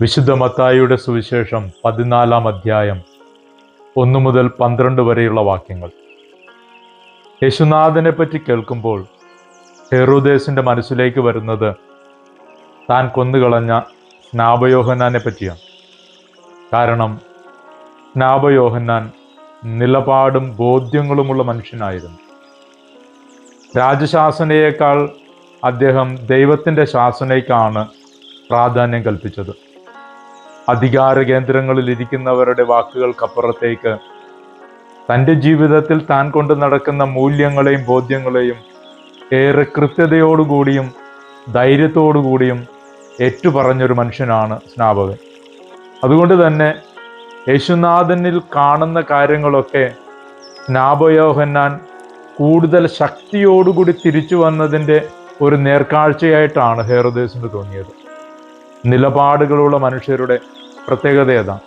വിശുദ്ധ മത്തായിയുടെ സുവിശേഷം പതിനാലാം അധ്യായം ഒന്നു മുതൽ പന്ത്രണ്ട് വരെയുള്ള വാക്യങ്ങൾ. യേശുനാഥനെ പറ്റി കേൾക്കുമ്പോൾ ഹെറോദേസിന്റെ മനസ്സിലേക്ക് വരുന്നത് താൻ കൊന്നുകളഞ്ഞ സ്നാപയോഹന്നാനെ പറ്റിയാണ്. കാരണം സ്നാപയോഹന്നാൻ നിലപാടും ബോധ്യങ്ങളുമുള്ള മനുഷ്യനായിരുന്നു. രാജശാസനയേക്കാൾ അദ്ദേഹം ദൈവത്തിന്റെ ശാസനയ്ക്കാണ് പ്രാധാന്യം കൽപ്പിച്ചത്. അധികാര കേന്ദ്രങ്ങളിൽ ഇരിക്കുന്നവരുടെ വാക്കുകൾക്കപ്പുറത്തേക്ക്. തന്റെ ജീവിതത്തിൽ താൻ കൊണ്ട് നടക്കുന്ന മൂല്യങ്ങളെയും ബോധ്യങ്ങളെയും ഏറെ കൃത്യതയോടുകൂടിയും ധൈര്യത്തോടുകൂടിയും ഏറ്റുപറഞ്ഞൊരു മനുഷ്യനാണ് സ്നാപകൻ. അതുകൊണ്ട് തന്നെ യേശുനാഥനിൽ കാണുന്ന കാര്യങ്ങളൊക്കെ സ്നാപയോഹന്നാൻ കൂടുതൽ ശക്തിയോടുകൂടി തിരിച്ചു വന്നതിന്റെ ഒരു നേർക്കാഴ്ചയായിട്ടാണ് ഹേറുദേശിന് തോന്നിയത്. നിലപാടുകളുള്ള മനുഷ്യരുടെ പ്രത്യേകത ഏതാ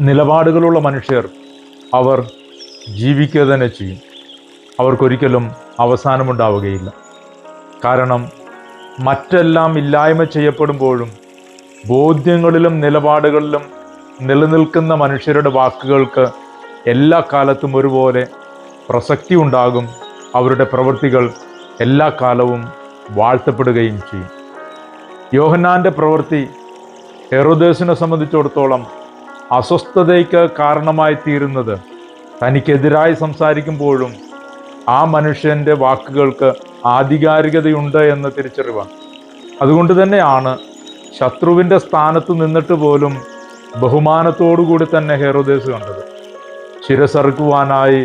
നിലപാടുകളുള്ള മനുഷ്യർ അവർ ജീവിക്കുക തന്നെ ചെയ്യും. അവർക്കൊരിക്കലും അവസാനമുണ്ടാവുകയില്ല. കാരണം മറ്റെല്ലാം ഇല്ലായ്മ ചെയ്യപ്പെടുമ്പോഴും ബോധ്യങ്ങളിലും നിലപാടുകളിലും നിലനിൽക്കുന്ന മനുഷ്യരുടെ വാക്കുകൾക്ക് എല്ലാ കാലത്തും ഒരുപോലെ പ്രസക്തി ഉണ്ടാകും. അവരുടെ പ്രവൃത്തികൾ എല്ലാ കാലവും വാഴ്ത്തപ്പെടുകയും ചെയ്യും. യോഹന്നാന്റെ പ്രവൃത്തി ഹെറോദേസിനെ സംബന്ധിച്ചിടത്തോളം അസ്വസ്ഥതയ്ക്ക് കാരണമായി തീരുന്നത് തനിക്കെതിരായി സംസാരിക്കുമ്പോഴും ആ മനുഷ്യന്റെ വാക്കുകൾക്ക് ആധികാരികതയുണ്ട് എന്ന തിരിച്ചറിവാണ്. അതുകൊണ്ട് തന്നെയാണ് ശത്രുവിന്റെ സ്ഥാനത്ത് നിന്നിട്ട് പോലും ബഹുമാനത്തോടുകൂടി തന്നെ ഹെറോദേസ് കണ്ടത്. ശിരസറുക്കുവാനായി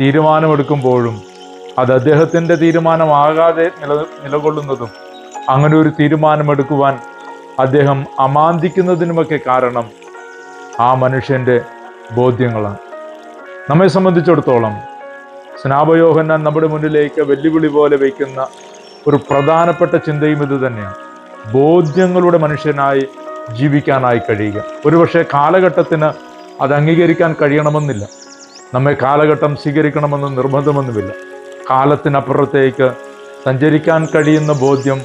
തീരുമാനമെടുക്കുമ്പോഴും അത് അദ്ദേഹത്തിന്റെ തീരുമാനമാകാതെ നില നിലകൊള്ളുന്നതും അങ്ങനെ ഒരു തീരുമാനമെടുക്കുവാൻ അദ്ദേഹം അമാന്തിക്കുന്നതിനുമൊക്കെ കാരണം ആ മനുഷ്യന്റെ ബോധ്യങ്ങളാണ്. നമ്മെ സംബന്ധിച്ചിടത്തോളം സ്നാപയോഹന്നാൻ നമ്മുടെ മുന്നിലേക്ക് വെല്ലുവിളി പോലെ വയ്ക്കുന്ന ഒരു പ്രധാനപ്പെട്ട ചിന്തയും ഇത് തന്നെയാണ്. ബോധ്യങ്ങളുടെ മനുഷ്യനായി ജീവിക്കാനായി കഴിയുക. ഒരുപക്ഷെ കാലഘട്ടത്തിന് അത് അംഗീകരിക്കാൻ കഴിയണമെന്നില്ല. നമ്മെ കാലഘട്ടം സ്വീകരിക്കണമെന്ന് നിർബന്ധമൊന്നുമില്ല. കാലത്തിനപ്പുറത്തേക്ക് സഞ്ചരിക്കാൻ കഴിയുന്ന ബോധ്യം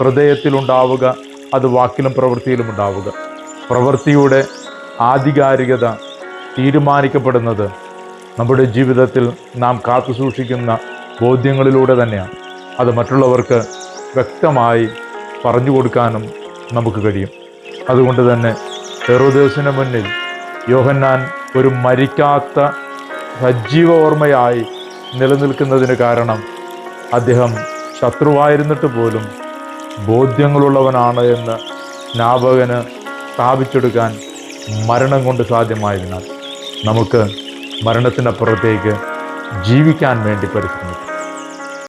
ഹൃദയത്തിലുണ്ടാവുക അത് വാക്കിലും പ്രവൃത്തിയിലും ഉണ്ടാവുക. പ്രവൃത്തിയുടെ ആധികാരികത തീരുമാനിക്കപ്പെടുന്നത് നമ്മുടെ ജീവിതത്തിൽ നാം കാത്തു സൂക്ഷിക്കുന്ന ബോധ്യങ്ങളിലൂടെ തന്നെയാണ്. അത് മറ്റുള്ളവർക്ക് വ്യക്തമായി പറഞ്ഞു കൊടുക്കാനും നമുക്ക് കഴിയും. അതുകൊണ്ട് തന്നെ ഹെറോദേവസിന് മുന്നിൽ യോഹന്നാൻ ഒരു മരിക്കാത്ത സജീവ ഓർമ്മയായി നിലനിൽക്കുന്നതിന് കാരണം അദ്ദേഹം ശത്രുവായിരുന്നിട്ട് പോലും ബോധ്യങ്ങളുള്ളവനാണ് എന്ന് സ്നാപകന് സ്ഥാപിച്ചെടുക്കാൻ മരണം കൊണ്ട് സാധ്യമായതിനാൽ നമുക്ക് മരണത്തിനപ്പുറത്തേക്ക് ജീവിക്കാൻ വേണ്ടി പരിശ്രമിക്കാം.